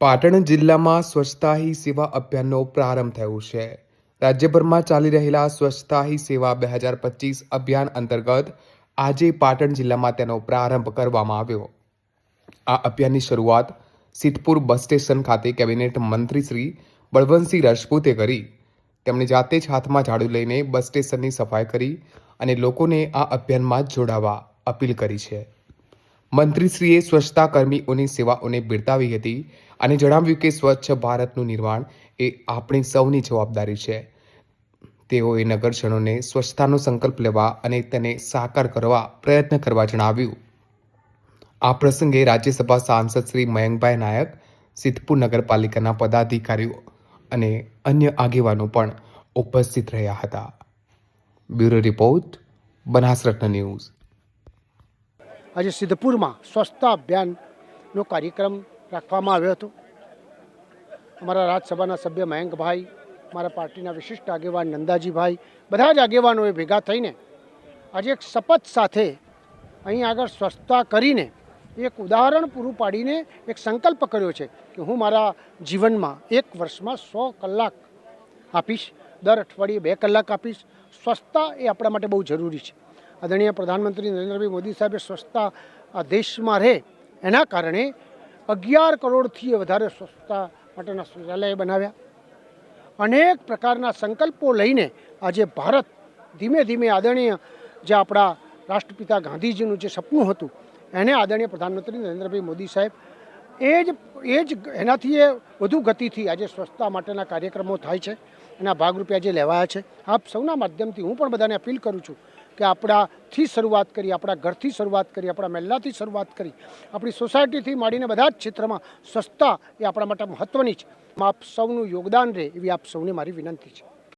પાટણ જિલ્લામાં સ્વચ્છતા હી સેવા અભિયાનનો પ્રારંભ થયો છે. રાજ્યભરમાં ચાલી રહેલા સ્વચ્છતા હી સેવા બે હજાર પચીસ અભિયાન અંતર્ગત આજે પાટણ જિલ્લામાં તેનો પ્રારંભ કરવામાં આવ્યો. આ અભિયાનની શરૂઆત સિદ્ધપુર બસ સ્ટેશન ખાતે કેબિનેટ મંત્રી શ્રી બળવંતસિંહ રાજપૂતે કરી. તેમણે જાતે જ હાથમાં ઝાડુ લઈને બસ સ્ટેશનની સફાઈ કરી અને લોકોને આ અભિયાનમાં જોડાવા અપીલ કરી છે. મંત્રીશ્રીએ સ્વચ્છતા કર્મીઓની સેવાઓને બિરદાવી હતી અને જણાવ્યું કે સ્વચ્છ ભારતનું નિર્માણ એ આપણી સૌની જવાબદારી છે. તેઓએ નગરજનોને સ્વચ્છતાનો સંકલ્પ લેવા અને તેને સાકાર કરવા પ્રયત્ન કરવા જણાવ્યું. આ પ્રસંગે રાજ્યસભા સાંસદ શ્રી મયંકભાઈ નાયક, સિદ્ધપુર નગરપાલિકાના પદાધિકારીઓ અને અન્ય આગેવાનો પણ ઉપસ્થિત રહ્યા હતા. Bureau report, Banasratna news. આજે સિદ્ધપુરમાં સ્વચ્છતા અભિયાનનો કાર્યક્રમ રાખવામાં આવ્યો હતો. અમારા રાજ્યસભાના સભ્ય મયંકભાઈ મારા પાર્ટીના વિશિષ્ટ આગેવાન નંદાજીભાઈ, બધા જ આગેવાનોએ ભેગા થઈને આજે એક શપથ સાથે અહીં આગળ સ્વચ્છતા કરીને એક ઉદાહરણ પૂરું પાડીને એક સંકલ્પ કર્યો છે કે હું મારા જીવનમાં એક વર્ષમાં સો કલાક આપીશ, દર અઠવાડિયે બે કલાક આપીશ. સ્વચ્છતા એ આપણા માટે બહુ જરૂરી છે. આદરણીય પ્રધાનમંત્રી નરેન્દ્રભાઈ મોદી સાહેબે સ્વચ્છતા આ દેશમાં રહે એના કારણે અગિયાર કરોડથી વધારે સ્વચ્છતા માટેના શૌચાલય બનાવ્યા. અનેક પ્રકારના સંકલ્પો લઈને આજે ભારત ધીમે ધીમે આદરણીય જે આપણા રાષ્ટ્રપિતા ગાંધીજીનું જે સપનું હતું, એને આદરણીય પ્રધાનમંત્રી નરેન્દ્રભાઈ મોદી સાહેબ એ જ એ જ એનાથી એ વધુ ગતિથી આજે સ્વચ્છતા માટેના કાર્યક્રમો થાય છે. એના ભાગરૂપે આજે લેવાયા છે. આપ સૌના માધ્યમથી હું પણ બધાને અપીલ કરું છું કે આપણાથી શરૂઆત કરી, આપણા ઘરથી શરૂઆત કરી, આપણા મહેલાથી શરૂઆત કરી, આપણી સોસાયટીથી માંડીને બધા જ ક્ષેત્રમાં સ્વચ્છતા એ આપણા માટે મહત્ત્વની છે. આપ સૌનું યોગદાન રહે એવી આપ સૌને મારી વિનંતી છે.